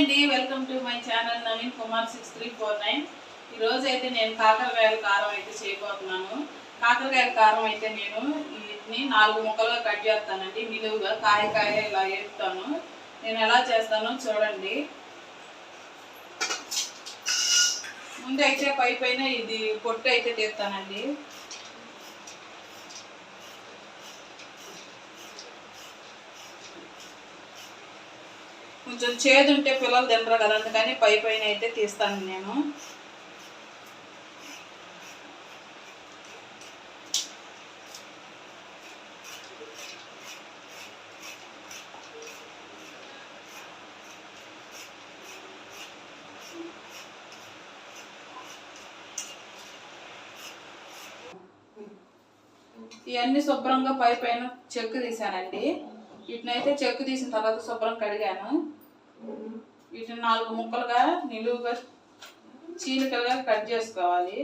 అండి welcome to my channel Naveen Kumar six three four nine. ఈరోజు అయితే నేను కాకరకాయల కారం అయితే చేయబోతున్నాను. కాకరకాయల కారం అయితే నేను వీటిని నాలుగు ముక్కలుగా కట్ చేస్తానండి. నిలువుగా కాయకాయ ఇలా వేస్తాను నేను ఎలా చేస్తానో చూడండి. ముందు అయితే పై పైన ఇది పొట్టు అయితే తీస్తానండి. కొంచెం చేదు ఉంటే పిల్లలు తినరు కదా అందుకని పై పైన అయితే తీస్తాను నేను. ఇవన్నీ శుభ్రంగా పై పైన చెక్కు తీసానండి వీటినైతే చెక్కు తీసిన తర్వాత శుభ్రం కడిగాను. వీటిని నాలుగు ముక్కలుగా నిలువుగా చీలికలుగా కట్ చేసుకోవాలి.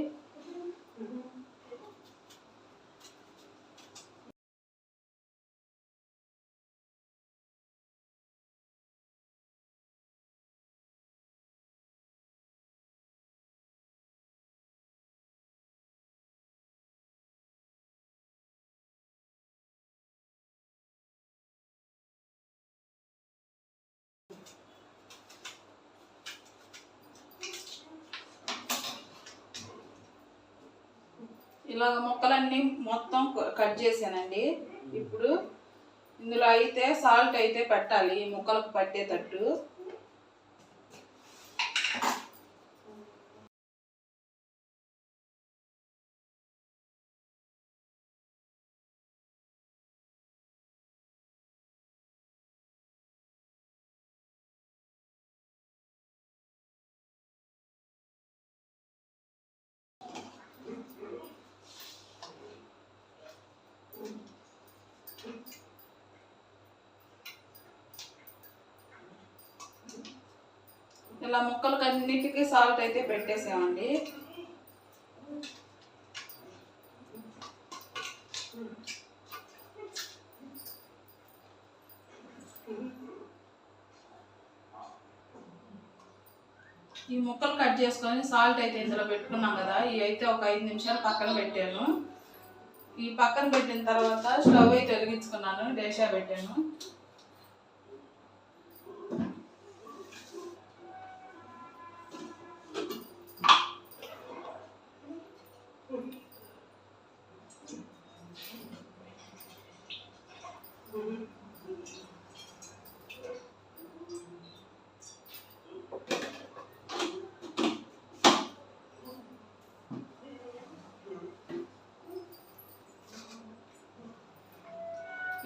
ఇలాగ ముక్కలన్నీ మొత్తం కట్ చేశానండి. ఇప్పుడు ఇందులో అయితే సాల్ట్ అయితే పెట్టాలి ఈ ముక్కలకు పట్టేటట్టు. ఇలా ముక్కలకు అన్నిటికీ సాల్ట్ అయితే పెట్టేసామండి. ఈ ముక్కలు కట్ చేసుకొని సాల్ట్ అయితే ఇందులో పెట్టుకున్నాం కదా. ఇవి అయితే ఒక ఐదు నిమిషాలు పక్కన పెట్టాను. ఈ పక్కన పెట్టిన తర్వాత స్టవ్ అయితే వెలిగించుకున్నాను డేషా పెట్టాను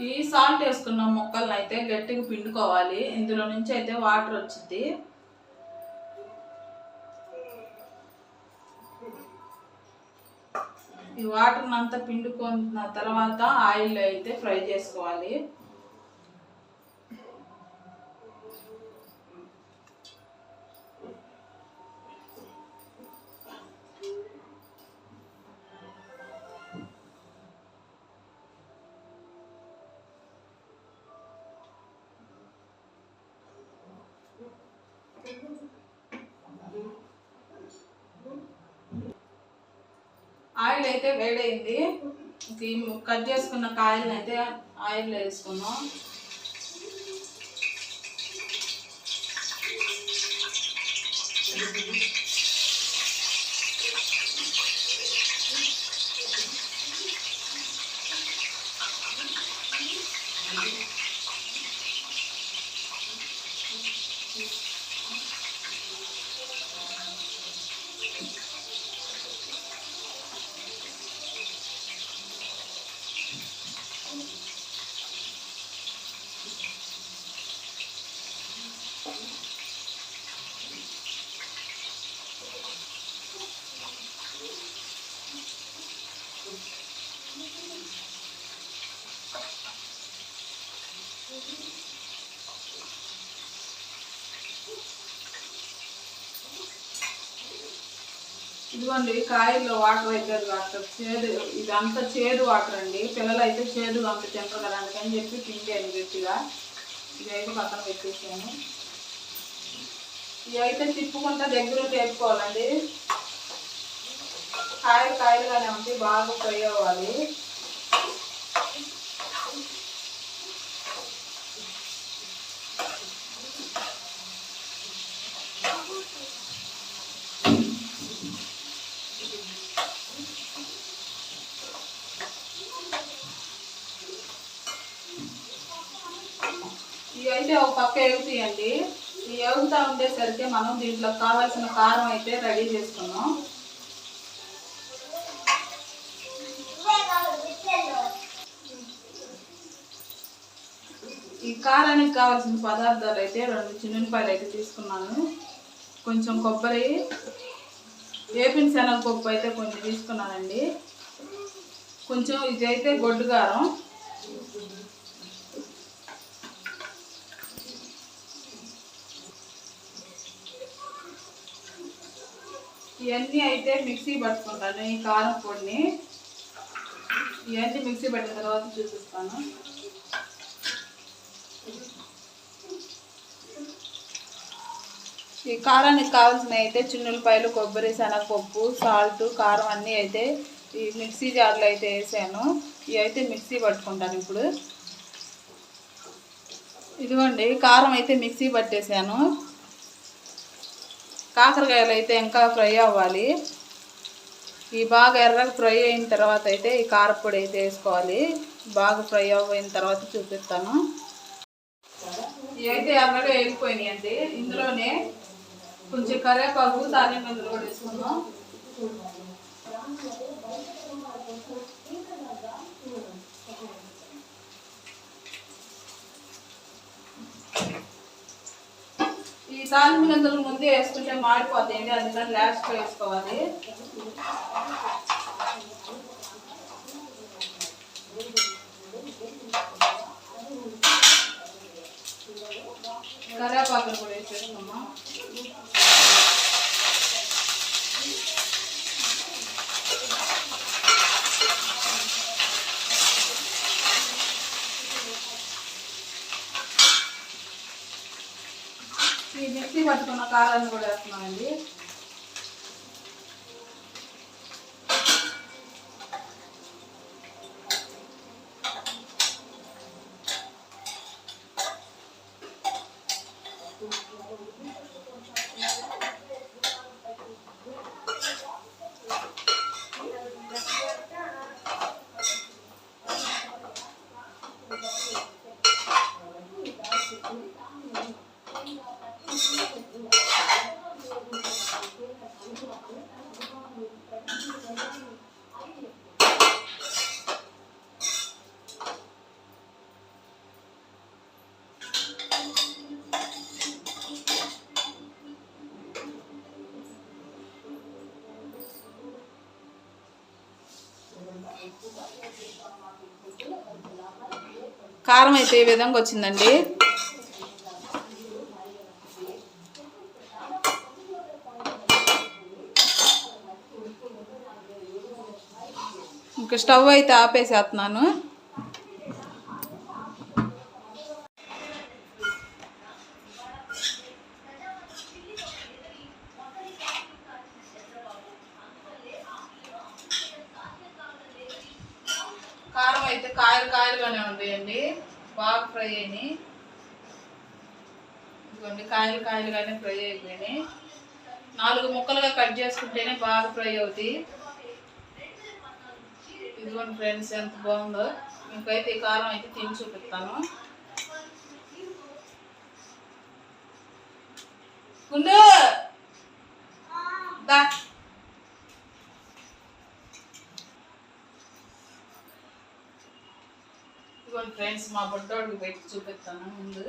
ఈ సాల్ట్ వేసుకున్న ముక్కలను అయితే గట్టిగా పిండుకోవాలి. ఇందులో నుంచి అయితే వాటర్ వచ్చింది ఈ వాటర్ అంతా పిండుకున్న తర్వాత ఆయిల్ అయితే ఫ్రై చేసుకోవాలి. అయితే వేడైంది. ఇంక కట్ చేసుకున్న కాయలను అయితే ఆయిల్ వేసుకున్నాం ఇదిగోండి కాయల్లో వాటర్ అయితే వాటర్ చేదు ఇదంతా చేదు వాటర్ అండి. పిల్లలు అయితే చేదు అంత తింటారు కదా అందుకని చెప్పి పిండాను గట్టిగా ఇది అయితే పక్కన పెట్టేసాను. ఇవి అయితే తిప్పుకుంటా దగ్గర వేపుకోవాలండి. కాయలు కాయలుగానే ఉంది బాగా ఫ్రై అవ్వాలి ఇవైతే అయితే ఒక పక్క ఎగుతాయండి ఈ ఎగుతా ఉండేసరికి మనం దీంట్లో కావాల్సిన కారం అయితే రెడీ చేసుకున్నాం. కారానికి కావాల్సిన పదార్థాలు అయితే రెండు చిన్నపాయలు అయితే తీసుకున్నాను. కొంచెం కొబ్బరి వేపిన శనగపప్పు అయితే కొంచెం తీసుకున్నానండి. కొంచెం ఇది అయితే గొడ్డు కారం. ఇవన్నీ అయితే మిక్సీ పట్టుకుంటాను ఈ కారం పొడిని. ఇవన్నీ మిక్సీ పట్టిన తర్వాత చూపిస్తాను. ఈ కారానికి కావాల్సినవి అయితే చిన్నులపాయలు కొబ్బరి శనగపప్పు సాల్ట్ కారం అన్నీ అయితే ఈ మిక్సీ జార్లో అయితే వేసాను. ఇవి అయితే మిక్సీ పట్టుకుంటాను ఇప్పుడు. ఇదిగోండి కారం అయితే మిక్సీ పట్టేసాను. కాకరకాయలు అయితే ఇంకా ఫ్రై అవ్వాలి. ఈ బాగా ఎర్రగా ఫ్రై అయిన తర్వాత అయితే ఈ కారపొడి అయితే వేసుకోవాలి. బాగా ఫ్రై అయిన తర్వాత చూపిస్తాను. ఇవైతే ఎర్రగా వెళ్ళిపోయినాయి అండి ఇందులోనే కొంచెం కరివేపాకు తాలింపు గింజలు కూడా వేసుకుందాం. ఈ తాలింపు గింజలు ముందే వేసుకుంటే మాడిపోతాయండి అందుకని లాస్ట్లో వేసుకోవాలి. కరివేపాకులు కూడా వేసేసుకున్నాం ఈ మిక్సీ పట్టుకున్న కారాన్ని కూడా వేస్తున్నామండి. కారం అయితే ఈ విధంగా వచ్చిందండి? ఇంకా స్టవ్ అయితే ఆపేసేస్తున్నాను. కారం అయితే కాయలు కాయలుగానే ఉంటాయండి. బాగా ఫ్రై అయినాయి. ఇదిగోండి కాయలు కాయలుగానే ఫ్రై అయిపోయినాయి. నాలుగు ముక్కలుగా కట్ చేసుకుంటేనే బాగా ఫ్రై అవుతాయి. ఇదిగోండి ఫ్రెండ్స్ ఎంత బాగుందో. మీకైతే ఈ కారం అయితే తిని చూపిస్తాను. గుండు! దా. ఫ్రెండ్స్ మా బుడ్డోడికి పెట్టి చూపిస్తాను ముందు.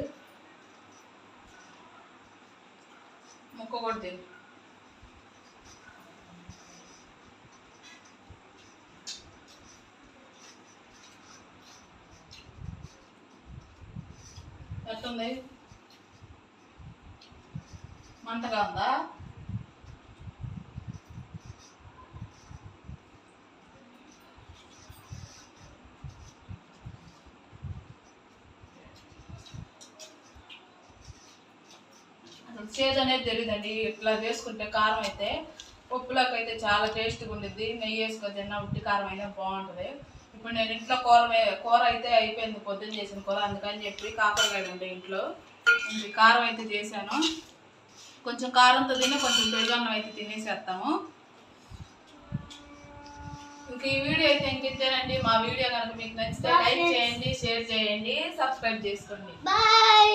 ముక్క కూడా తిను ఎట్టుంది? మంటగా ఉందా? చేదు అనేది తెలియదండి ఇట్లా చేసుకుంటే కారం అయితే పప్పులోకి అయితే చాలా టేస్ట్గా ఉండిద్ది నెయ్యి వేసుకొని తిన్నా ఉట్టి కారం అయినా బాగుంటుంది ఇప్పుడు నేను ఇంట్లో కూర కూర అయితే అయిపోయింది. పొద్దున్న చేసిన కూర అందుకని చెప్పి కాకరకాయ ఉండే ఇంట్లో. కారం అయితే చేశాను. కొంచెం కారంతో తిని కొంచెం పెరుగన్నం అయితే తినేసేస్తాము ఇంక ఈ వీడియో అయితే ఇంకింతేనండి మా వీడియో కనుక మీకు నచ్చితే లైక్ చేయండి షేర్ చేయండి సబ్స్క్రైబ్ చేసుకోండి. బాయ్.